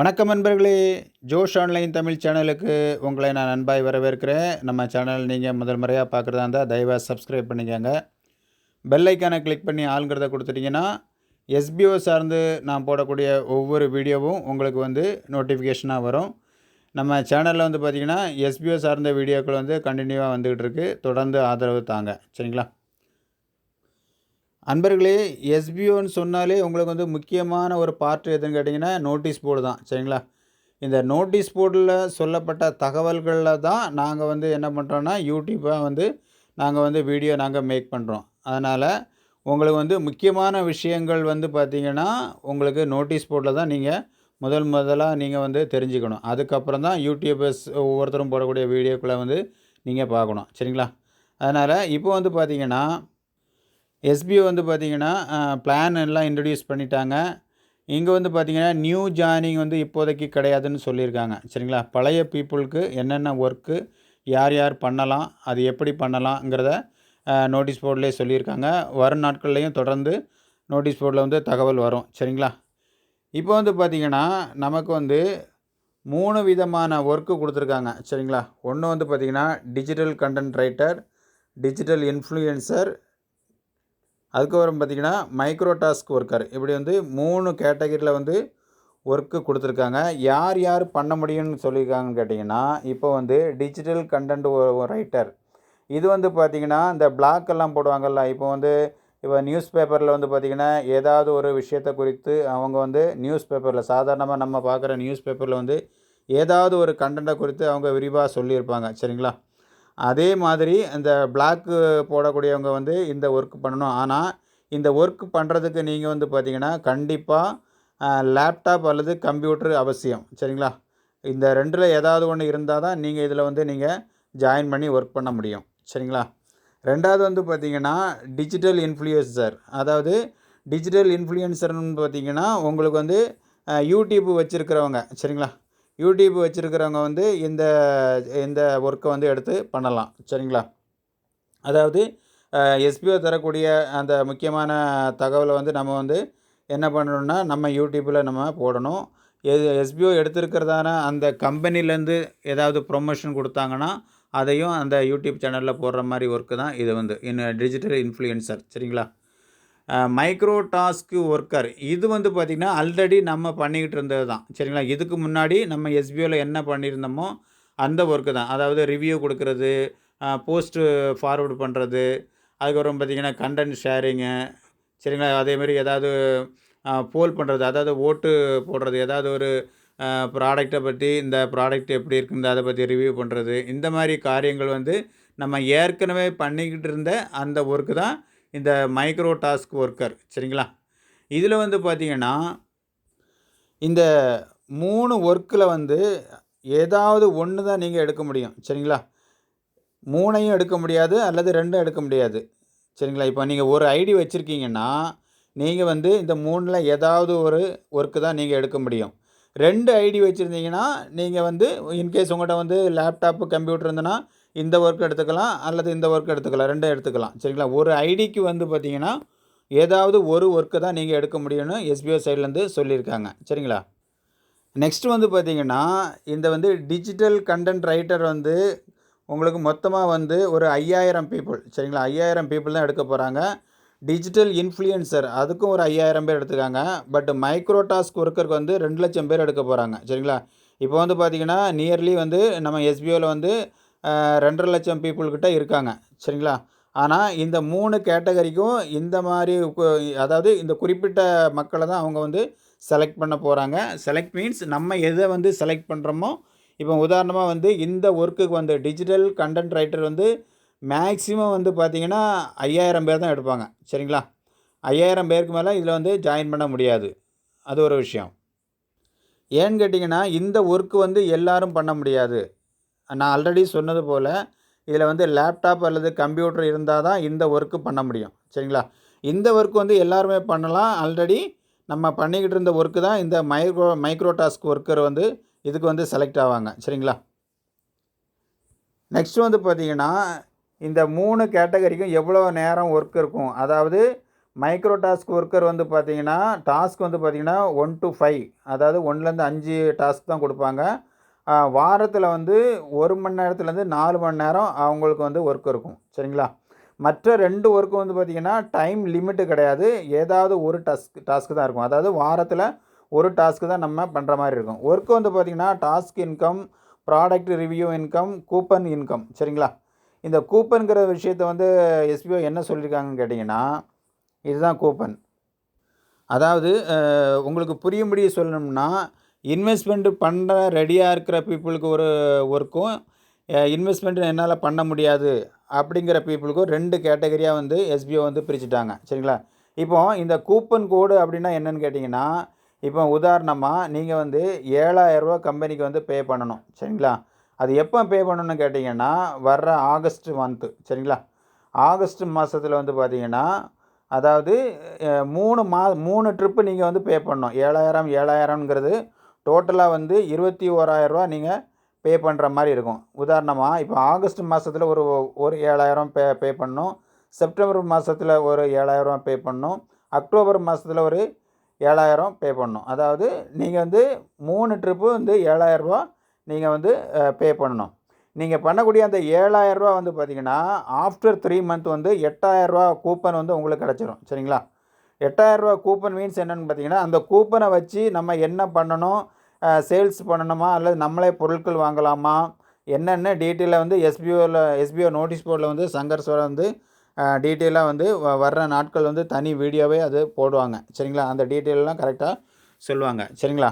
வணக்கம் நண்பர்களே ஜோஷ் ஆன்லைன் தமிழ் சேனலுக்கு உங்களை நான் அன்பாய் வரவேற்கிறேன். நம்ம சேனல் நீங்கள் முதல் முறையாக பார்க்குறதா இருந்தால் தயவாக சப்ஸ்கிரைப் பண்ணிக்கோங்க. பெல்லைக்கானை கிளிக் பண்ணி ஆளுங்கிறத கொடுத்துட்டிங்கன்னா எஸ்பிஓ சார்ந்து நான் போடக்கூடிய ஒவ்வொரு வீடியோவும் உங்களுக்கு வந்து நோட்டிஃபிகேஷனாக வரும். நம்ம சேனலில் வந்து பார்த்திங்கன்னா எஸ்பிஓ சார்ந்த வீடியோக்கள் வந்து கண்டினியூவாக வந்துக்கிட்டு இருக்குது தொடர்ந்து ஆதரவு தாங்க. சரிங்களா? அன்பர்களே எஸ்பிஓன்னு சொன்னாலே உங்களுக்கு வந்து முக்கியமான ஒரு பார்ட் எதுன்னு கேட்டிங்கன்னா நோட்டீஸ் போர்டு தான். சரிங்களா? இந்த நோட்டீஸ் போர்டில் சொல்லப்பட்ட தகவல்களில் தான் நாங்கள் வந்து என்ன பண்ணுறோன்னா யூடியூப்பாக வந்து நாங்கள் வந்து வீடியோ நாங்கள் மேக் பண்ணுறோம் அதனால் உங்களுக்கு வந்து முக்கியமான விஷயங்கள் வந்து பார்த்திங்கன்னா உங்களுக்கு நோட்டீஸ் போர்டில் தான் நீங்கள் முதல் முதலாக நீங்கள் வந்து தெரிஞ்சுக்கணும். அதுக்கப்புறம் தான் யூடியூபர்ஸ் ஒவ்வொருத்தரும் போடக்கூடிய வீடியோக்களை வந்து நீங்கள் பார்க்கணும். சரிங்களா? அதனால் இப்போ வந்து பார்த்திங்கன்னா எஸ்பிஓ வந்து பார்த்திங்கன்னா பிளான் எல்லாம் இன்ட்ரடியூஸ் பண்ணிட்டாங்க. இங்கே வந்து பார்த்திங்கன்னா நியூ ஜாயினிங் வந்து இப்போதைக்கு கிடையாதுன்னு சொல்லியிருக்காங்க. சரிங்களா? பழைய பீப்புளுக்கு என்னென்ன ஒர்க்கு யார் யார் பண்ணலாம் அது எப்படி பண்ணலாங்கிறத நோட்டீஸ் போர்ட்லேயே சொல்லியிருக்காங்க. வரும் நாட்கள்லேயும் தொடர்ந்து நோட்டீஸ் போர்டில் வந்து தகவல் வரும். சரிங்களா? இப்போ வந்து பார்த்திங்கன்னா நமக்கு வந்து மூணு விதமான ஒர்க்கு கொடுத்துருக்காங்க. சரிங்களா? ஒன்று வந்து பார்த்திங்கன்னா digital content writer digital influencer அதுக்கப்புறம் பார்த்திங்கன்னா மைக்ரோ டாஸ்க் ஒர்க்கர் இப்படி வந்து மூணு கேட்டகரியில் வந்து ஒர்க்கு கொடுத்துருக்காங்க. யார் யார் பண்ண முடியும்னு சொல்லியிருக்காங்கன்னு கேட்டிங்கன்னா இப்போ வந்து டிஜிட்டல் கண்டென்ட் ரைட்டர் இது வந்து பார்த்திங்கன்னா இந்த பிளாக் எல்லாம் போடுவாங்கள்ல இப்போ வந்து இப்போ நியூஸ் பேப்பரில் வந்து பார்த்திங்கன்னா ஏதாவது ஒரு விஷயத்தை குறித்து அவங்க வந்து நியூஸ் பேப்பரில் சாதாரணமாக நம்ம பார்க்குற நியூஸ் பேப்பரில் வந்து ஏதாவது ஒரு கண்டென்ட்டை குறித்து அவங்க விரிவாக சொல்லியிருப்பாங்க. சரிங்களா? அதே மாதிரி இந்த பிளாக்கு போடக்கூடியவங்க வந்து இந்த ஒர்க் பண்ணணும். ஆனால் இந்த ஒர்க் பண்ணுறதுக்கு நீங்கள் வந்து பார்த்தீங்கன்னா கண்டிப்பாக லேப்டாப் அல்லது கம்ப்யூட்டர் அவசியம். சரிங்களா? இந்த ரெண்டில் ஏதாவது ஒன்று இருந்தால் தான் நீங்கள் இதில் வந்து நீங்கள் ஜாயின் பண்ணி ஒர்க் பண்ண முடியும். சரிங்களா? ரெண்டாவது வந்து பார்த்திங்கன்னா டிஜிட்டல் இன்ஃப்ளூயன்சர் அதாவது டிஜிட்டல் இன்ஃப்ளூயன்சர்னு பார்த்தீங்கன்னா உங்களுக்கு வந்து யூடியூப் வச்சுருக்கிறவங்க. சரிங்களா? யூடியூப் வச்சுருக்கிறவங்க வந்து இந்த இந்த ஒர்க்கை வந்து எடுத்து பண்ணலாம். சரிங்களா? அதாவது எஸ்பிஓ தரக்கூடிய அந்த முக்கியமான தகவலை வந்து நம்ம வந்து என்ன பண்ணணும்னா நம்ம யூடியூப்பில் நம்ம போடணும். எது எஸ்பிஓ எடுத்திருக்கிறதான அந்த கம்பெனிலேருந்து ஏதாவது ப்ரொமோஷன் கொடுத்தாங்கன்னா அதையும் அந்த யூடியூப் சேனலில் போடுற மாதிரி ஒர்க்கு தான் இது வந்து. இன்னும் டிஜிட்டல் இன்ஃப்ளூயன்சர் சரிங்களா? மைக்ரோ டாஸ்க்கு ஒர்க்கர் இது வந்து பார்த்திங்கன்னா ஆல்ரெடி நம்ம பண்ணிக்கிட்டு இருந்தது தான். சரிங்களா? இதுக்கு முன்னாடி நம்ம எஸ்பிஓவில் என்ன பண்ணியிருந்தோமோ அந்த ஒர்க்கு தான். அதாவது ரிவ்யூ கொடுக்குறது போஸ்ட்டு ஃபார்வேர்டு பண்ணுறது அதுக்கப்புறம் பார்த்திங்கன்னா கண்டென்ட் ஷேரிங்கு சரிங்களா? அதேமாரி ஏதாவது போல் பண்ணுறது அதாவது ஓட்டு போடுறது ஏதாவது ஒரு ப்ராடக்டை பற்றி இந்த ப்ராடக்ட் எப்படி இருக்குது அதை பற்றி ரிவ்யூ பண்ணுறது இந்த மாதிரி காரியங்கள் வந்து நம்ம ஏற்கனவே பண்ணிக்கிட்டு இருந்த அந்த ஒர்க்கு தான் இந்த மைக்ரோ டாஸ்க் ஒர்க்கர் சரிங்களா? இதில் வந்து பார்த்திங்கன்னா இந்த மூணு ஒர்க்கில் வந்து ஏதாவது ஒன்று தான் நீங்கள் எடுக்க முடியும் சரிங்களா? மூணையும் எடுக்க முடியாது அல்லது ரெண்டும் எடுக்க முடியாது சரிங்களா? இப்போ நீங்கள் ஒரு ஐடி வச்சுருக்கீங்கன்னா நீங்கள் வந்து இந்த மூணில் ஏதாவது ஒரு ஒர்க்கு தான் நீங்கள் எடுக்க முடியும். ரெண்டு ஐடி வச்சுருந்தீங்கன்னா நீங்கள் வந்து இன்கேஸ் உங்கள்கிட்ட வந்து லேப்டாப்பு கம்ப்யூட்டர் இருந்ததுன்னா இந்த ஒர்க் எடுத்துக்கலாம் அல்லது இந்த ஒர்க் எடுத்துக்கலாம் ரெண்டும் எடுத்துக்கலாம். சரிங்களா? ஒரு ஐடிக்கு வந்து பார்த்தீங்கன்னா ஏதாவது ஒரு ஒர்க்கு தான் நீங்கள் எடுக்க முடியும்னு எஸ்பிஓ சைட்லேருந்து சொல்லியிருக்காங்க. சரிங்களா? நெக்ஸ்ட் வந்து பார்த்திங்கன்னா இந்த வந்து டிஜிட்டல் கண்டென்ட் ரைட்டர் வந்து உங்களுக்கு மொத்தமாக வந்து ஒரு ஐயாயிரம் பீப்புள் சரிங்களா? ஐயாயிரம் பீப்புள் தான் எடுக்க போகிறாங்க டிஜிட்டல் இன்ஃப்ளூயன்சர் அதுக்கும் ஒரு ஐயாயிரம் பேர் எடுத்துக்காங்க பட் மைக்ரோ டாஸ்க் ஒர்க்கருக்கு வந்து ரெண்டு லட்சம் பேர் எடுக்க போகிறாங்க சரிங்களா? இப்போ வந்து பார்த்திங்கன்னா நியர்லி வந்து நம்ம எஸ்பிஓவில் வந்து ரெண்டரை லட்சம் பீப்புள்கிட்ட இருக்காங்க. சரிங்களா? ஆனால் இந்த மூணு கேட்டகரிக்கும் இந்த மாதிரி அதாவது இந்த குறிப்பிட்ட மக்களை தான் அவங்க வந்து செலக்ட் பண்ண போகிறாங்க செலக்ட் மீன்ஸ் நம்ம எதை வந்து செலக்ட் பண்ணுறோமோ இப்போ உதாரணமாக வந்து இந்த ஒர்க்குக்கு வந்து டிஜிட்டல் கண்டென்ட் ரைட்டர் வந்து மேக்ஸிமம் வந்து பார்த்திங்கன்னா ஐயாயிரம் பேர் தான் எடுப்பாங்க. சரிங்களா? ஐயாயிரம் பேருக்கு மேலே இதில் வந்து ஜாயின் பண்ண முடியாது. அது ஒரு விஷயம். ஏன்னு கேட்டிங்கன்னா இந்த ஒர்க்கு வந்து எல்லோரும் பண்ண முடியாது. நான் ஆல்ரெடி சொன்னது போல் இதில் வந்து லேப்டாப் அல்லது கம்ப்யூட்டர் இருந்தால் தான் இந்த ஒர்க்கு பண்ண முடியும். சரிங்களா? இந்த ஒர்க் வந்து எல்லாருமே பண்ணலாம். ஆல்ரெடி நம்ம பண்ணிக்கிட்டு இருந்த ஒர்க்கு தான் இந்த மைக்ரோ மைக்ரோ டாஸ்க் ஒர்க்கர் வந்து இதுக்கு வந்து செலக்ட் ஆவாங்க. சரிங்களா? நெக்ஸ்ட் வந்து பார்த்திங்கன்னா இந்த மூணு கேட்டகரிக்கும் எவ்வளோ நேரம் ஒர்க் இருக்கும்? அதாவது மைக்ரோ டாஸ்க் ஒர்க்கர் வந்து பார்த்திங்கன்னா டாஸ்க் வந்து பார்த்திங்கன்னா ஒன் டு ஃபைவ் அதாவது ஒன்றுலேருந்து அஞ்சு டாஸ்க் தான் கொடுப்பாங்க. வாரத்தில் வந்து ஒரு மணி நேரத்துலேருந்து நாலு மணி நேரம் அவங்களுக்கு வந்து ஒர்க் இருக்கும். சரிங்களா? மற்ற ரெண்டு ஒர்க்கு வந்து பார்த்திங்கன்னா டைம் லிமிட்டு கிடையாது. ஏதாவது ஒரு டாஸ்க் டாஸ்க்கு தான் இருக்கும். அதாவது வாரத்தில் ஒரு டாஸ்க்கு தான் நம்ம பண்ணுற மாதிரி இருக்கும். ஒர்க்கு வந்து பார்த்திங்கன்னா task income product review income coupon income சரிங்களா? இந்த கூப்பன்கிற விஷயத்தை வந்து எஸ்பிஓ என்ன சொல்லியிருக்காங்கன்னு கேட்டிங்கன்னா இதுதான் கூப்பன் அதாவது உங்களுக்கு புரியும்படி சொல்லணும்னா இன்வெஸ்ட்மெண்ட்டு பண்ண ரெடியாக இருக்கிற பீப்புளுக்கு ஒரு ஒர்க்கும் இன்வெஸ்ட்மெண்ட் என்னால் பண்ண முடியாது அப்படிங்கிற பீப்புளுக்கும் ரெண்டு கேட்டகரியாக வந்து எஸ்பிஓ வந்து பிரிச்சுட்டாங்க. சரிங்களா? இப்போ இந்த கூப்பன் கோடு அப்படின்னா என்னென்னு கேட்டிங்கன்னா இப்போ உதாரணமாக நீங்கள் வந்து ஏழாயிரரூவா கம்பெனிக்கு வந்து பே பண்ணணும். சரிங்களா? அது எப்போ பே பண்ணணும்னு கேட்டிங்கன்னா வர்ற ஆகஸ்ட் மந்த்து சரிங்களா? ஆகஸ்ட் மாதத்தில் வந்து பார்த்தீங்கன்னா அதாவது மூணு மா மூணு ட்ரிப்பு நீங்கள் வந்து பே பண்ணணும். ஏழாயிரம் ஏழாயிரம்ங்கிறது டோட்டலாக வந்து இருபத்தி ஓராயிரரூவா நீங்கள் பே பண்ணுற மாதிரி இருக்கும். உதாரணமாக இப்போ ஆகஸ்ட் மாதத்தில் ஒரு ஒரு ஏழாயிரம் பே பே பண்ணணும் செப்டம்பர் மாதத்தில் ஒரு ஏழாயிரம் பே பண்ணணும் அக்டோபர் மாதத்தில் ஒரு ஏழாயிரம் பே பண்ணணும் அதாவது நீங்கள் வந்து மூணு ட்ரிப்பு வந்து ஏழாயிரரூபா நீங்கள் வந்து பே பண்ணணும். நீங்கள் பண்ணக்கூடிய அந்த ஏழாயிரரூபா வந்து பார்த்தீங்கன்னா ஆஃப்டர் த்ரீ மந்த் வந்து எட்டாயிரரூபா கூப்பன் வந்து உங்களுக்கு கிடச்சிரும். சரிங்களா? எட்டாயிரரூபா கூப்பன் மீன்ஸ் என்னென்னு பார்த்தீங்கன்னா அந்த கூப்பனை வச்சு நம்ம என்ன பண்ணணும்? சேல்ஸ் பண்ணணுமா? அல்லது நம்மளே பொருட்கள் வாங்கலாமா? என்னென்ன டீட்டெயிலாக வந்து எஸ்பிஓவில் எஸ்பிஓ நோட்டீஸ் போர்டில் வந்து சங்கர் வந்து டீட்டெயிலாக வந்து வ- வர்ற நாட்கள் வந்து தனி வீடியோவே அது போடுவாங்க. சரிங்களா? அந்த டீட்டெயிலெலாம் கரெக்டாக சொல்லுவாங்க. சரிங்களா?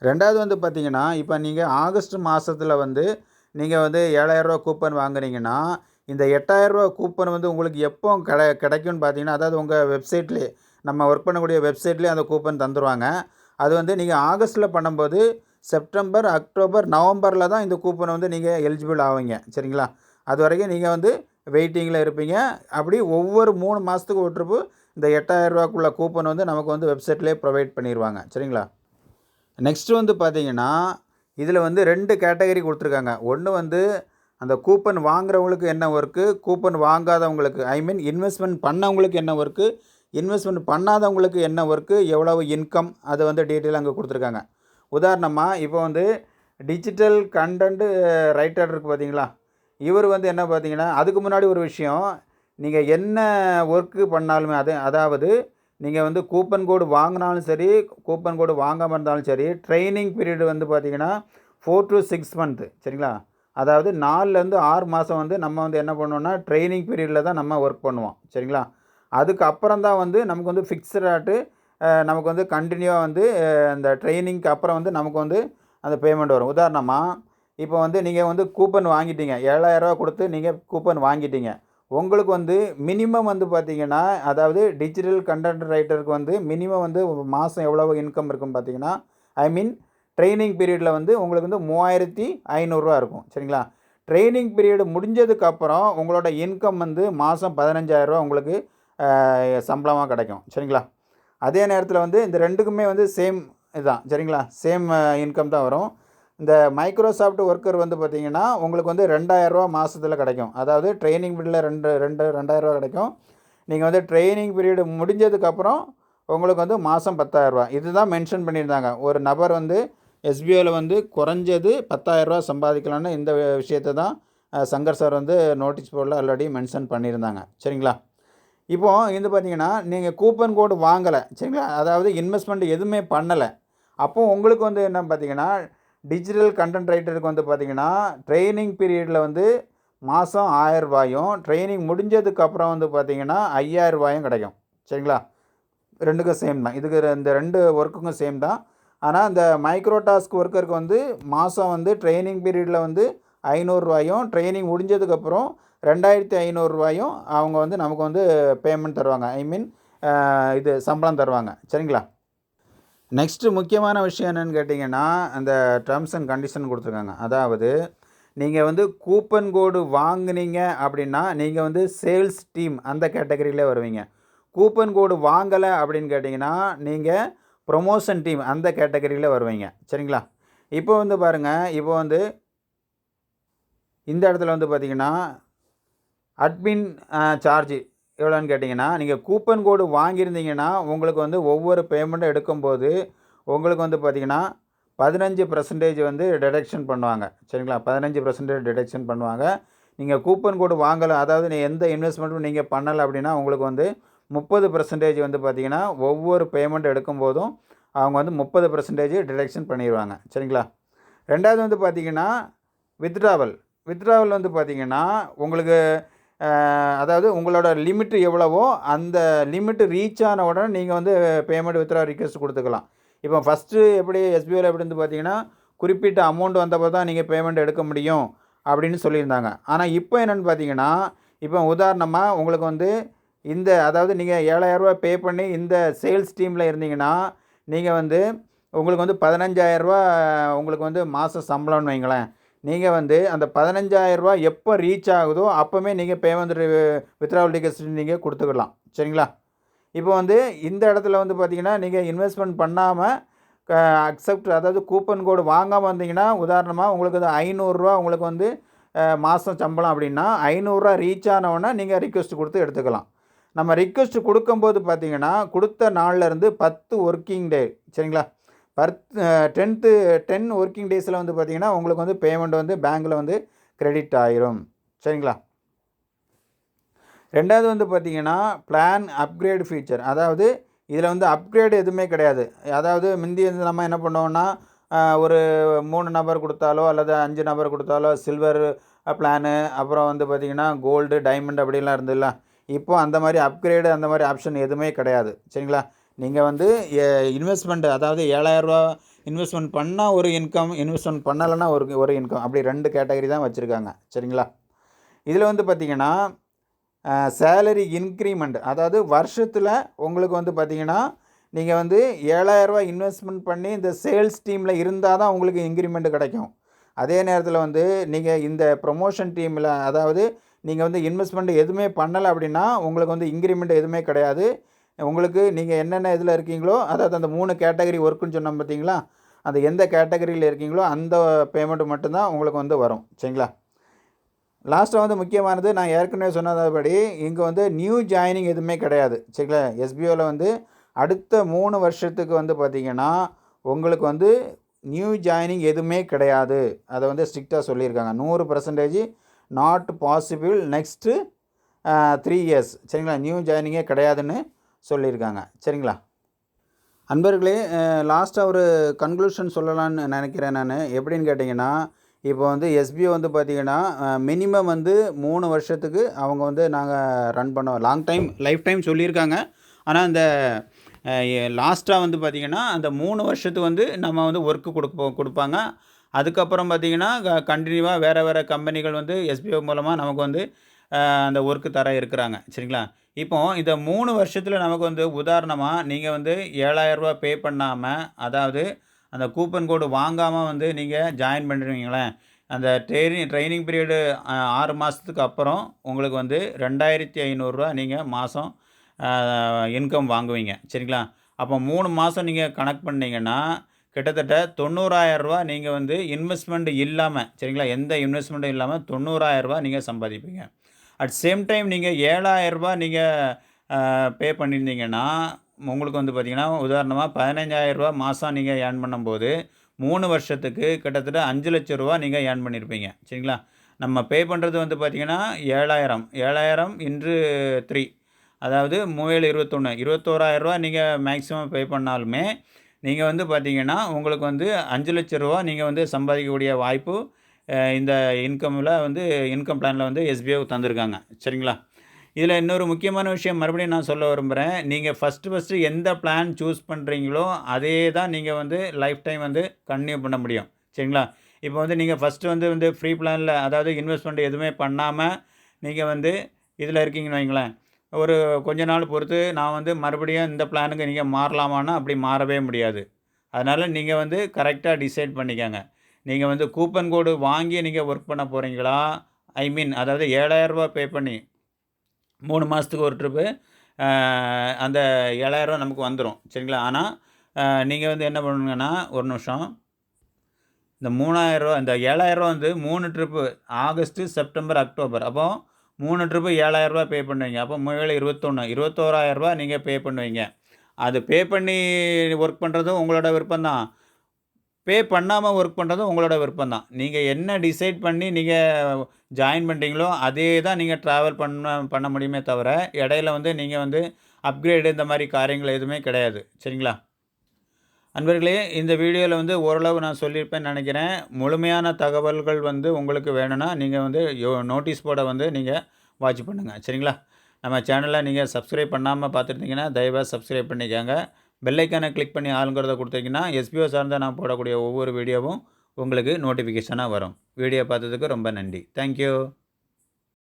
ரெண்டாவது வந்து பார்த்திங்கன்னா இப்போ நீங்கள் ஆகஸ்ட் மாதத்தில் வந்து நீங்கள் வந்து ஏழாயிரரூவா கூப்பன் வாங்குறீங்கன்னா இந்த எட்டாயிரரூபா கூப்பன் வந்து உங்களுக்கு எப்போ கிடை கிடைக்கும்னு பார்த்தீங்கன்னா அதாவது உங்கள் வெப்சைட்லேயே நம்ம ஒர்க் பண்ணக்கூடிய வெப்சைட்லேயே அந்த கூப்பன் தந்துடுவாங்க அது வந்து நீங்கள் ஆகஸ்ட்டில் பண்ணும்போது செப்டம்பர் அக்டோபர் நவம்பரில் தான் இந்த கூப்பனை வந்து நீங்கள் எலிஜிபிள் ஆவீங்க. சரிங்களா? அது வரைக்கும் நீங்கள் வந்து வெயிட்டிங்கில் இருப்பீங்க. அப்படி ஒவ்வொரு மூணு மாதத்துக்கு ஒரு ட்ரிப்பு இந்த எட்டாயிரரூபாக்குள்ள கூப்பன் வந்து நமக்கு வந்து வெப்சைட்லேயே ப்ரொவைட் பண்ணிடுவாங்க சரிங்களா? நெக்ஸ்ட்டு வந்து பார்த்தீங்கன்னா இதில் வந்து ரெண்டு கேட்டகரி கொடுத்துருக்காங்க. ஒன்று வந்து அந்த கூப்பன் வாங்குறவங்களுக்கு என்ன ஒர்க்கு கூப்பன் வாங்காதவங்களுக்கு ஐ மீன் இன்வெஸ்ட்மெண்ட் பண்ணவங்களுக்கு என்ன ஒர்க்கு இன்வெஸ்ட்மெண்ட் பண்ணாதவங்களுக்கு என்ன ஒர்க்கு எவ்வளவு இன்கம் அதை வந்து டீட்டெயில் அங்கே கொடுத்துருக்காங்க. உதாரணமாக இப்போ வந்து டிஜிட்டல் கண்டென்ட்டு ரைட்டர் இருக்குது பார்த்தீங்களா இவர் வந்து என்ன பார்த்தீங்கன்னா அதுக்கு முன்னாடி ஒரு விஷயம் நீங்கள் என்ன ஒர்க்கு பண்ணாலுமே அது அதாவது நீங்கள் வந்து கூப்பன் கோடு வாங்கினாலும் சரி கூப்பன் கோடு வாங்காமல் இருந்தாலும் சரி ட்ரைனிங் பீரியட் வந்து பார்த்தீங்கன்னா ஃபோர் டு சிக்ஸ் மந்த்து சரிங்களா? அதாவது நாலுலேருந்து ஆறு மாதம் வந்து நம்ம வந்து என்ன பண்ணுவோம்னா ட்ரைனிங் பீரியடில் தான் நம்ம ஒர்க் பண்ணுவோம். சரிங்களா? அதுக்கப்புறம் தான் வந்து நமக்கு வந்து ஃபிக்ஸ்டாட்டு நமக்கு வந்து கண்டினியூவாக வந்து அந்த ட்ரைனிங்க்கு அப்புறம் வந்து நமக்கு வந்து அந்த பேமெண்ட் வரும். உதாரணமாக இப்போ வந்து நீங்கள் வந்து கூப்பன் வாங்கிட்டீங்க. ஏழாயிரரூவா கொடுத்து நீங்கள் கூப்பன் வாங்கிட்டீங்க. உங்களுக்கு வந்து மினிமம் வந்து பார்த்தீங்கன்னா அதாவது டிஜிட்டல் கண்டென்ட் ரைட்டருக்கு வந்து மினிமம் வந்து மாதம் எவ்வளவு இன்கம் இருக்கும் பார்த்தீங்கன்னா ஐ மீன் ட்ரைனிங் பீரியடில் வந்து உங்களுக்கு வந்து மூவாயிரத்தி ஐநூறுரூவா இருக்கும். சரிங்களா? ட்ரைனிங் பீரியடு முடிஞ்சதுக்கப்புறம் உங்களோட இன்கம் வந்து மாதம் பதினஞ்சாயிரரூவா உங்களுக்கு சம்பளமாக கிடைக்கும். சரிங்களா? அதே நேரத்தில் வந்து இந்த ரெண்டுக்குமே வந்து சேம் இதுதான் சரிங்களா? சேம் இன்கம் தான் வரும். இந்த மைக்ரோசாஃப்ட் ஒர்க்கர் வந்து பார்த்தீங்கன்னா உங்களுக்கு வந்து ரெண்டாயிரரூவா மாதத்தில் கிடைக்கும். அதாவது ட்ரைனிங் பீரியடில் ரெண்டு ரெண்டு ரெண்டாயிரரூவா கிடைக்கும். நீங்கள் வந்து ட்ரைனிங் பீரியடு முடிஞ்சதுக்கப்புறம் உங்களுக்கு வந்து மாதம் பத்தாயிரரூவா. இதுதான் மென்ஷன் பண்ணியிருந்தாங்க. ஒரு நபர் வந்து எஸ்பிஓவில் வந்து குறைஞ்சது பத்தாயிரரூவா சம்பாதிக்கலான்னு இந்த விஷயத்தை தான் சங்கர் சார் வந்து நோட்டீஸ் போர்டில் ஆல்ரெடி மென்ஷன் பண்ணியிருந்தாங்க. சரிங்களா? இப்போது இது பார்த்தீங்கன்னா நீங்கள் கூப்பன் கோடு வாங்கலை. சரிங்களா? அதாவது இன்வெஸ்ட்மெண்ட் எதுவுமே பண்ணலை. அப்போது உங்களுக்கு வந்து என்ன பார்த்தீங்கன்னா டிஜிட்டல் கண்டென்ட் ரைட்டருக்கு வந்து பார்த்தீங்கன்னா ட்ரைனிங் பீரியடில் வந்து மாதம் ஆயரூபாயும் ட்ரைனிங் முடிஞ்சதுக்கப்புறம் வந்து பார்த்தீங்கன்னா ஐயாயிரரூபாயும் கிடைக்கும். சரிங்களா? ரெண்டுக்கும் சேம் தான். இதுக்கு இந்த ரெண்டு ஒர்க்குக்கும் சேம் தான். ஆனால் இந்த மைக்ரோ டாஸ்க் ஒர்க்கருக்கு வந்து மாதம் வந்து ட்ரைனிங் பீரியடில் வந்து ஐநூறுரூவாயும் ட்ரைனிங் முடிஞ்சதுக்கப்புறம் ரெண்டாயிரத்தி ஐநூறுரூவாயும் அவங்க வந்து நமக்கு வந்து பேமெண்ட் தருவாங்க. ஐ மீன் இது சம்பளம் தருவாங்க. சரிங்களா? நெக்ஸ்ட்டு முக்கியமான விஷயம் என்னென்னு கேட்டிங்கன்னா அந்த டேர்ம்ஸ் அண்ட் கண்டிஷன் கொடுத்துருக்காங்க. அதாவது நீங்கள் வந்து கூப்பன் கோடு வாங்கினீங்க அப்படின்னா நீங்கள் வந்து சேல்ஸ் டீம் அந்த கேட்டகரியிலே வருவீங்க. கூப்பன் கோடு வாங்கலை அப்படின்னு கேட்டிங்கன்னா நீங்கள் ப்ரொமோஷன் டீம் அந்த கேட்டகரியில் வருவீங்க. சரிங்களா? இப்போ வந்து பாருங்கள் இப்போ வந்து இந்த இடத்துல வந்து பார்த்திங்கன்னா அட்மின் சார்ஜ் எவ்வளோன்னு கேட்டிங்கன்னா நீங்கள் கூப்பன் கோடு வாங்கியிருந்தீங்கன்னா உங்களுக்கு வந்து ஒவ்வொரு பேமெண்ட்டும் எடுக்கும்போது உங்களுக்கு வந்து பார்த்திங்கன்னா பதினஞ்சு பர்சன்டேஜ் வந்து டிடெக்ஷன் பண்ணுவாங்க. சரிங்களா? பதினஞ்சு பர்சன்டேஜ் டிடெக்ஷன் பண்ணுவாங்க. நீங்கள் கூப்பன் கோடு வாங்கலை அதாவது நீ எந்த இன்வெஸ்ட்மெண்ட்டும் நீங்கள் பண்ணலை அப்படின்னா உங்களுக்கு வந்து முப்பது பர்சன்டேஜ் வந்து பார்த்திங்கன்னா ஒவ்வொரு பேமெண்ட் எடுக்கும்போதும் அவங்க வந்து முப்பது பர்சன்டேஜ் டிடக்ஷன் பண்ணிடுவாங்க சரிங்களா? ரெண்டாவது வந்து பார்த்திங்கன்னா வித்ட்ராவல் வித்ட்ராவல் வந்து பார்த்திங்கன்னா உங்களுக்கு அதாவது உங்களோட லிமிட்டு எவ்வளவோ அந்த லிமிட்டு ரீச் ஆன உடனே நீங்கள் வந்து பேமெண்ட் வித்ரா ரிக்வெஸ்ட் கொடுத்துக்கலாம். இப்போ ஃபஸ்ட்டு எப்படி எஸ்பிஐயில் எப்படி வந்து பார்த்தீங்கன்னா குறிப்பிட்ட அமௌண்ட் வந்தப்போ தான் நீங்கள் பேமெண்ட் எடுக்க முடியும் அப்படின்னு சொல்லியிருந்தாங்க. ஆனால் இப்போ என்னென்னு பார்த்தீங்கன்னா இப்போ உதாரணமாக உங்களுக்கு வந்து இந்த அதாவது நீங்கள் ஏழாயிரரூபா பே பண்ணி இந்த சேல்ஸ் டீமில் இருந்தீங்கன்னா நீங்கள் வந்து உங்களுக்கு வந்து பதினஞ்சாயிரரூபா உங்களுக்கு வந்து மாதம் சம்பளம்னு வைங்களேன். நீங்கள் வந்து அந்த பதினஞ்சாயிரரூபா எப்போ ரீச் ஆகுதோ அப்போவே நீங்கள் பேமெண்ட் வித்ராவல் டிக்கெட்ஸ் நீங்கள் கொடுத்துக்கலாம். சரிங்களா? இப்போ வந்து இந்த இடத்துல வந்து பார்த்தீங்கன்னா நீங்கள் இன்வெஸ்ட்மெண்ட் பண்ணாமல் அக்செப்ட் அதாவது கூப்பன் கோடு வாங்காமல் வந்தீங்கன்னா உதாரணமாக உங்களுக்கு அது ஐநூறுரூவா உங்களுக்கு வந்து மாதம் சம்பளம் அப்படின்னா ஐநூறுரூவா ரீச் ஆனவுடனே நீங்கள் ரிக்வெஸ்ட் கொடுத்து எடுத்துக்கலாம். நம்ம ரிக்வெஸ்ட் கொடுக்கும்போது பார்த்தீங்கன்னா கொடுத்த நாள்ல இருந்து பத்து ஒர்க்கிங் டே சரிங்களா? பத்து டென்த்து டென் ஒர்க்கிங் டேஸில் வந்து பார்த்தீங்கன்னா உங்களுக்கு வந்து பேமெண்ட் வந்து பேங்க்கில் வந்து கிரெடிட் ஆயிரும் சரிங்களா? ரெண்டாவது வந்து பார்த்தீங்கன்னா பிளான் அப்கிரேட் ஃபீச்சர் அதாவது இதில் வந்து அப்கிரேடு எதுவுமே கிடையாது. அதாவது முந்தி வந்து நம்ம என்ன பண்ணுவோம்னா ஒரு மூணு நபர் கொடுத்தாலோ அல்லது அஞ்சு நபர் கொடுத்தாலோ சில்வர் பிளானு அப்புறம் வந்து பார்த்திங்கன்னா கோல்டு டைமண்ட் அப்படிலாம் இருந்ததுல இப்போ அந்த மாதிரி அப்கிரேடு அந்த மாதிரி ஆப்ஷன் எதுவுமே கிடையாது. சரிங்களா? நீங்கள் வந்து இன்வெஸ்ட்மெண்ட் அதாவது ஏழாயிரரூவா இன்வெஸ்ட்மெண்ட் பண்ணால் ஒரு இன்கம் இன்வெஸ்ட்மெண்ட் பண்ணலைன்னா ஒரு ஒரு இன்கம் அப்படி ரெண்டு கேட்டகரி தான் வச்சுருக்காங்க. சரிங்களா? இதில் வந்து பார்த்திங்கன்னா சேலரி இன்க்ரிமெண்ட் அதாவது வருஷத்தில் உங்களுக்கு வந்து பார்த்திங்கன்னா நீங்கள் வந்து ஏழாயிரரூவா இன்வெஸ்ட்மெண்ட் பண்ணி இந்த சேல்ஸ் டீமில் இருந்தால் தான் உங்களுக்கு இன்க்ரிமெண்ட் கிடைக்கும். அதே நேரத்தில் வந்து நீங்கள் இந்த ப்ரொமோஷன் டீமில் அதாவது நீங்கள் வந்து இன்வெஸ்ட்மெண்ட் எதுவுமே பண்ணலை அப்படின்னா உங்களுக்கு வந்து இன்க்ரிமெண்ட் எதுவுமே கிடையாது. உங்களுக்கு நீங்கள் என்னென்ன இதில் இருக்கீங்களோ அதாவது அந்த மூணு கேட்டகரி ஒர்க்குன்னு சொன்னோம் பார்த்தீங்களா? அந்த எந்த கேட்டகரியில் இருக்கீங்களோ அந்த பேமெண்ட் மட்டும்தான் உங்களுக்கு வந்து வரும். சரிங்களா? லாஸ்ட்டாக வந்து முக்கியமானது நான் ஏற்கனவே சொன்னதபடி இங்கே வந்து நியூ ஜாயினிங் எதுவுமே கிடையாது. சரிங்களா? எஸ்பிஓவில் வந்து அடுத்த மூணு வருஷத்துக்கு வந்து பார்த்திங்கன்னா உங்களுக்கு வந்து நியூ ஜாயினிங் எதுவுமே கிடையாது. அதை வந்து ஸ்ட்ரிக்டாக சொல்லியிருக்காங்க. நூறு percentage not possible next three years சரிங்களா? நியூ ஜாயினிங்கே கிடையாதுன்னு சொல்லியிருக்காங்க. சரிங்களா? அன்பர்களே uh, லாஸ்ட்டாக ஒரு கன்க்ளூஷன் சொல்லலான்னு நினைக்கிறேன் நான். எப்படின்னு கேட்டிங்கன்னா இப்போ வந்து எஸ்பிஓ வந்து பார்த்திங்கன்னா மினிமம் uh, வந்து மூணு வருஷத்துக்கு அவங்க வந்து நாங்கள் ரன் பண்ணுவோம் லாங் டைம் லைஃப் டைம் சொல்லியிருக்காங்க. ஆனால் அந்த uh, லாஸ்ட்டாக வந்து பார்த்திங்கன்னா அந்த மூணு வருஷத்துக்கு வந்து நம்ம வந்து ஒர்க்கு கொடுப்போம் கொடுப்பாங்க. அதுக்கப்புறம் பார்த்திங்கன்னா கண்டினியூவாக வேறு வேறு கம்பெனிகள் வந்து எஸ்பிஓ மூலமாக நமக்கு வந்து அந்த ஒர்க்கு தர இருக்கிறாங்க. சரிங்களா? இப்போ இந்த மூணு வருஷத்தில் நமக்கு வந்து உதாரணமாக நீங்கள் வந்து ஏழாயிரரூபா பே பண்ணாமல் அதாவது அந்த கூப்பன் கோடு வாங்காமல் வந்து நீங்கள் ஜாயின் பண்ணுறீங்களேன் அந்த ட்ரெயினிங் ட்ரைனிங் பீரியடு ஆறு மாதத்துக்கு அப்புறம் உங்களுக்கு வந்து ரெண்டாயிரத்தி ஐநூறுரூவா நீங்கள் மாதம் இன்கம் வாங்குவீங்க. சரிங்களா? அப்போ மூணு மாதம் நீங்கள் கணக்கு பண்ணீங்கன்னா கிட்டத்தட்ட தொண்ணூறாயிரரூவா நீங்கள் வந்து இன்வெஸ்ட்மெண்ட் இல்லாமல் சரிங்களா? எந்த இன்வெஸ்ட்மெண்ட்டும் இல்லாமல் தொண்ணூறாயிரரூவா நீங்கள் சம்பாதிப்பீங்க. அட் சேம் டைம் நீங்கள் ஏழாயிரரூபா நீங்கள் பே பண்ணியிருந்தீங்கன்னா உங்களுக்கு வந்து பார்த்திங்கன்னா உதாரணமாக பதினஞ்சாயிரரூபா மாதம் நீங்கள் ஏர்ன் பண்ணும்போது மூணு வருஷத்துக்கு கிட்டத்தட்ட அஞ்சு லட்ச ரூபா நீங்கள் ஏர்ன் பண்ணியிருப்பீங்க சரிங்களா? நம்ம பே பண்ணுறது வந்து பார்த்திங்கன்னா ஏழாயிரம். ஏழாயிரம் இன்று த்ரீ அதாவது மூவேழு இருபத்தொன்று இருபத்தோராயிரரூவா நீங்கள் மேக்ஸிமம் பே பண்ணாலுமே நீங்கள் வந்து பார்த்தீங்கன்னா உங்களுக்கு வந்து அஞ்சு லட்ச ரூபா நீங்கள் வந்து சம்பாதிக்கக்கூடிய வாய்ப்பு இந்த இன்கமில் வந்து இன்கம் பிளானில் வந்து எஸ்பிஐ தந்திருக்காங்க. சரிங்களா? இதில் இன்னொரு முக்கியமான விஷயம் மறுபடியும் நான் சொல்ல விரும்புகிறேன் நீங்கள் ஃபஸ்ட்டு ஃபஸ்ட்டு எந்த பிளான் சூஸ் பண்ணுறீங்களோ அதே தான் நீங்கள் வந்து லைஃப் டைம் வந்து கன்டினியூ பண்ண முடியும். சரிங்களா? இப்போ வந்து நீங்கள் ஃபஸ்ட்டு வந்து வந்து ஃப்ரீ பிளானில் அதாவது இன்வெஸ்ட்மெண்ட் எதுவுமே பண்ணாமல் நீங்கள் வந்து இதில் இருக்கீங்கன்னு வைங்களேன். ஒரு கொஞ்ச நாள் பொறுத்து நான் வந்து மறுபடியும் இந்த பிளானுக்கு நீங்கள் மாறலாமான்னா அப்படி மாறவே முடியாது. அதனால் நீங்கள் வந்து கரெக்டாக டிசைட் பண்ணிக்கோங்க. நீங்கள் வந்து கூப்பன் கோடு வாங்கி நீங்கள் ஒர்க் பண்ண போகிறீங்களா ஐ மீன் அதாவது ஏழாயிரரூபா பே பண்ணி மூணு மாதத்துக்கு ஒரு ட்ரிப்பு அந்த ஏழாயிரரூவா நமக்கு வந்துடும் சரிங்களா? ஆனால் நீங்கள் வந்து என்ன பண்ணுங்கன்னா ஒரு நிமிஷம். இந்த மூணாயிரரூவா இந்த ஏழாயிரரூவா வந்து மூணு ட்ரிப்பு ஆகஸ்ட்டு செப்டம்பர் அக்டோபர். அப்போது மூணு ட்ரிப்பு ஏழாயிரரூபா பே பண்ணுவீங்க. அப்போ மூவேல இருபத்தொன்று இருபத்தோராயிரரூபா நீங்கள் பே பண்ணுவீங்க. அது பே பண்ணி ஒர்க் பண்ணுறதும் உங்களோட விருப்பம் தான் பே பண்ணாமல் ஒர்க் பண்ணுறதும் உங்களோட விருப்பம் தான் நீங்கள் என்ன டிசைட் பண்ணி நீங்கள் ஜாயின் பண்ணுறீங்களோ அதே தான் நீங்கள் ட்ராவல் பண்ண பண்ண முடியுமே தவிர இடையில வந்து நீங்கள் வந்து அப்கிரேடு இந்த மாதிரி காரியங்கள் எதுவுமே கிடையாது. சரிங்களா? அன்பர்களே இந்த வீடியோவில் வந்து ஓரளவு நான் சொல்லியிருப்பேன்னு நினைக்கிறேன். முழுமையான தகவல்கள் வந்து உங்களுக்கு வேணும்னா நீங்கள் வந்து யோ நோட்டீஸ் போர்டை வந்து நீங்கள் வாட்ச் பண்ணுங்கள் சரிங்களா? நம்ம சேனலை நீங்கள் சப்ஸ்கிரைப் பண்ணாமல் பார்த்துருந்தீங்கன்னா தயவாக சப்ஸ்கிரைப் பண்ணிக்கோங்க. பெல்லைக்கானை கிளிக் பண்ணி ஆளுங்கிறத கொடுத்தீங்கன்னா எஸ்பிஓ சார்ந்த நான் போடக்கூடிய ஒவ்வொரு வீடியோவும் உங்களுக்கு நோட்டிஃபிகேஷனாக வரும். வீடியோ பார்த்ததுக்கு ரொம்ப நன்றி. தேங்க்யூ